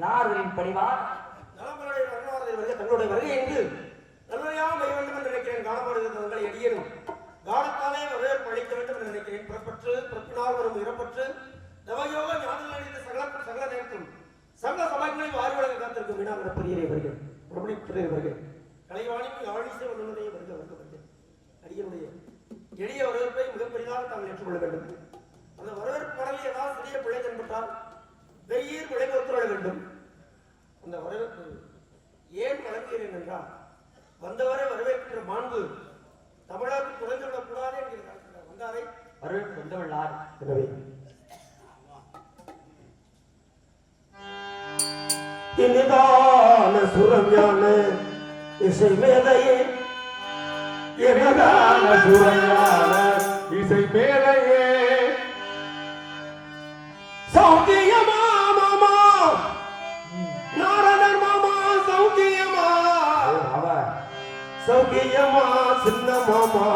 தமிழ் பணிவார் நலம்புடைய கருணாரதை வருகை தங்களுடைய வருகை என்று நல்லையாக வர வேண்டும் என்று நினைக்கிறேன். காணப்படுகிறது உங்களை எடியனும். காலத்தாலே வரவேற்பு அளிக்க வேண்டும் என்று நினைக்கிறேன். புறப்பற்று பிறப்பினால் வரும் இறப்பற்று நவயோக ஞானங்கள் அடைந்த சகல சகல நேரத்தும் சகல சமயங்களையும் வாரிவழங்க காத்திருக்கும் வீணாங்கிற பெரியரை வருகை உடனே பெரிய வருகை கலைவாணிக்கு ஆணிசை வல்லுநரையை வருக வருக வருக. அடியனுடைய எளிய வரவேற்பை மிகப்பெரிதாக தாங்கள் ஏற்றுக்கொள்ள வேண்டும். அந்த வரவேற்பு மடலில் ஏதாவது சிறிய பிழை தென்பட்டால் பெரிய விளை பொறுத்துள்ள வேண்டும். அந்த வரவேற்பு ஏன் வழங்குகிறேன் என்றால் வந்தவரை வரவேற்கின்ற மாண்பு தமிழருக்கு குறைந்து விடக்கூடாது என்கிற வந்தாரை. வரவேற்பு வந்தவள்ளார் எனவே இனிதான சுரஞான இசை மேதையே இனிதான சுவையான இசை மேதையே சௌக்கியமா சின்ன மாமா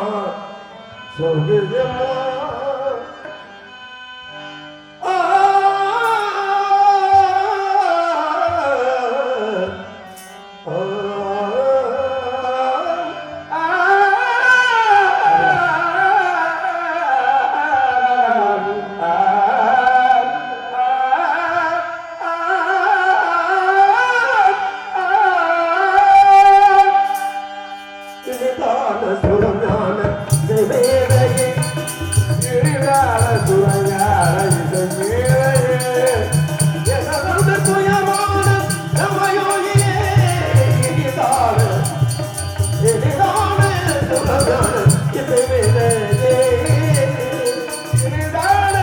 இனிதான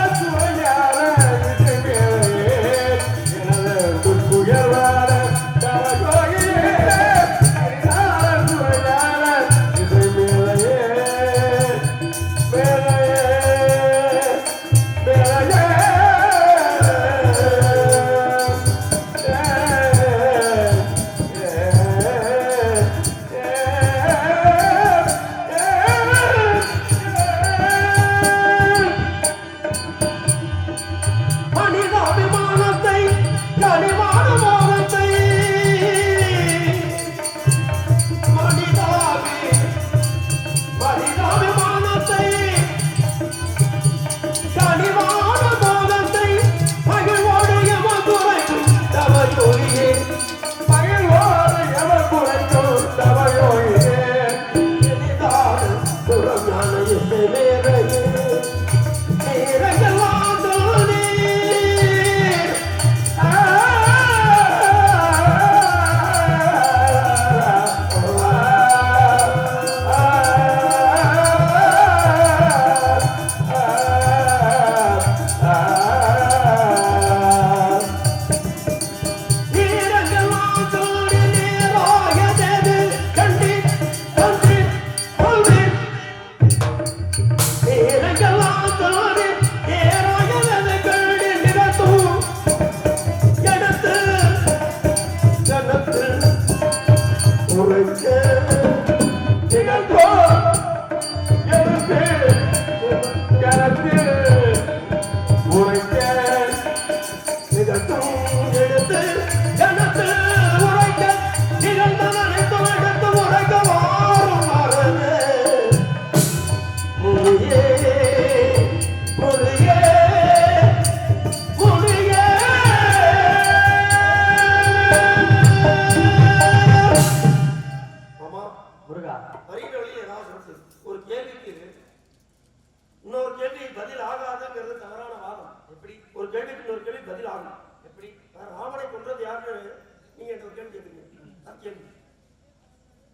எப்படி ராமனை கொன்றது யாருன்னு நீங்க என்ற கேள்வி கேட்குறீங்க. அது கேள்வி.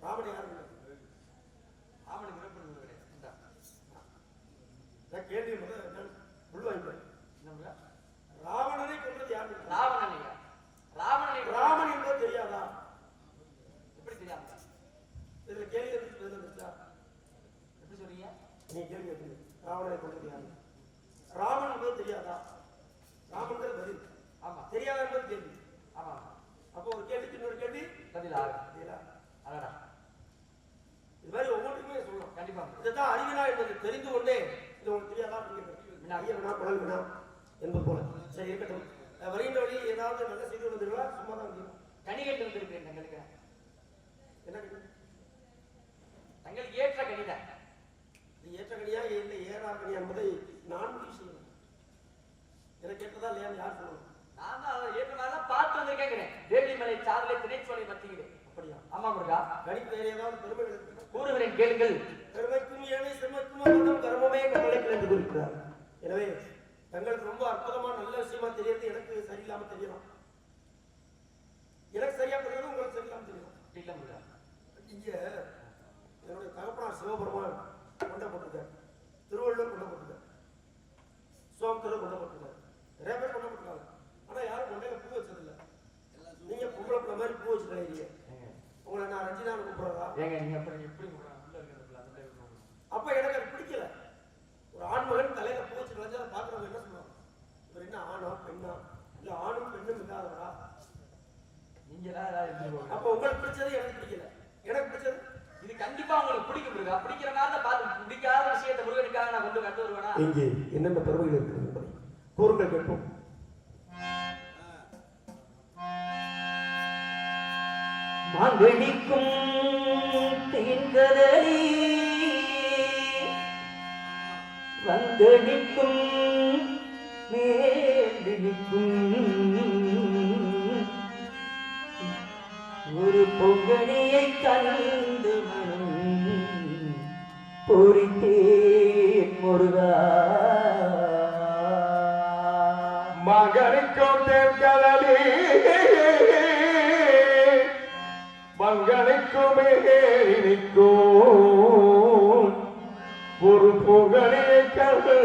ராமனை யாரு? ராமனை விருப்பம் கிடையாது கேள்வி முருகா ராவணனை கொன்றது யாரு? ராவணனையா ராவணனை ராமன் என்பது தெரியாதா? எப்படி தெரியாம? இதுல கேள்வி எப்படி சொல்றீங்க? நீ கேள்வி ராவணனை கொன்றது யாரு ராமன் என்பது தெரியாதா ராமன்கிறது பதில் ஆமா தெரியாதா என்பது கேள்வி ஆமா அப்போ ஒரு கேள்விக்கு இன்னொரு கேள்வி பதில் ஆக தெரியல. அடடா இது மாதிரி ஒவ்வொன்றுக்குமே சொல்லணும் கண்டிப்பா இதுதான் அறிவினா என்பது தெரிந்து கொண்டே இது உங்களுக்கு தெரியாதா அப்படிங்கிறது வினா குழல் வினா என்பது போல. சரி இருக்கட்டும். வருகின்ற வழியில் ஏதாவது நல்ல செய்தி வந்தீர்களா சும்மா தான் கனி கேட்டு வந்திருக்கிறேன் தங்களுக்கு. என்ன? தங்களுக்கு ஏற்ற கனிதான் இது ஏற்ற கனியா இல்லை ஏறா கனியா என்பதை நான் முடிவு செய்யணும் எனக்கு ஏற்றதா இல்லையான்னு யார் சொல்லணும்? நான் தான் அதை ஏற்ற மாதிரி தான் பார்த்து வந்திருக்கேங்கிறேன் வேலிமலை சாதலை திணைச்சோலை மத்தியிலே அப்படியா? ஆமா முருகா. கணிப்பு ஏதாவது இருக்குதா? கூறுகிறேன் கேளுங்கள். ஏழை செம்மைக்கும் அமிர்தம் கர்மமே கட்டளைகள் என்று குறிக்கிறார் எனவே தங்களுக்கு ரொம்ப அற்புதமா நல்ல விஷயமா தெரியறது எனக்கு சரியில்லாம தெரியலாம் எனக்கு சரியா தெரியுது உங்களுக்கு சரியில்லாம தெரியலாம் இல்ல இங்க என்னுடைய தகப்பனார் சிவபெருமான் கொண்டப்பட்டிருக்கார் திருவள்ளுவர் கொண்டப்பட்டிருக்கார் சோமத்திரர் கொண்டப்பட்டிருக்கார் நிறைய பேர் கொண்டப்பட்டிருக்காங்க ஆனா அப்ப உங்களுக்கு பிடிச்சது எனக்கு பிடிக்கல. எனக்கு பிடிச்சது? இது கண்டிப்பா உங்களுக்கு பிடிக்கும் முருகா. பிடிக்கிற மாதிரி பார்த்து பிடிக்காத விஷயத்தை முருகனுக்காக நான் கொண்டு கண்டு வருவேனா? இங்கே என்னென்ன பெருமைகள் இருக்கிறது கூறுங்கள் கேட்போம். மாங்கனிக்கும் தீங்கதலி வந்தடிக்கும் மேலிடிக்கும் ஒரு பொங்கனியை கலந்து மனம் பொறித்தேன் முருகா. மகனுக்கும் தென்கடலே மங்கனுக்கும் நிற்கும். ஒரு புகழே கல்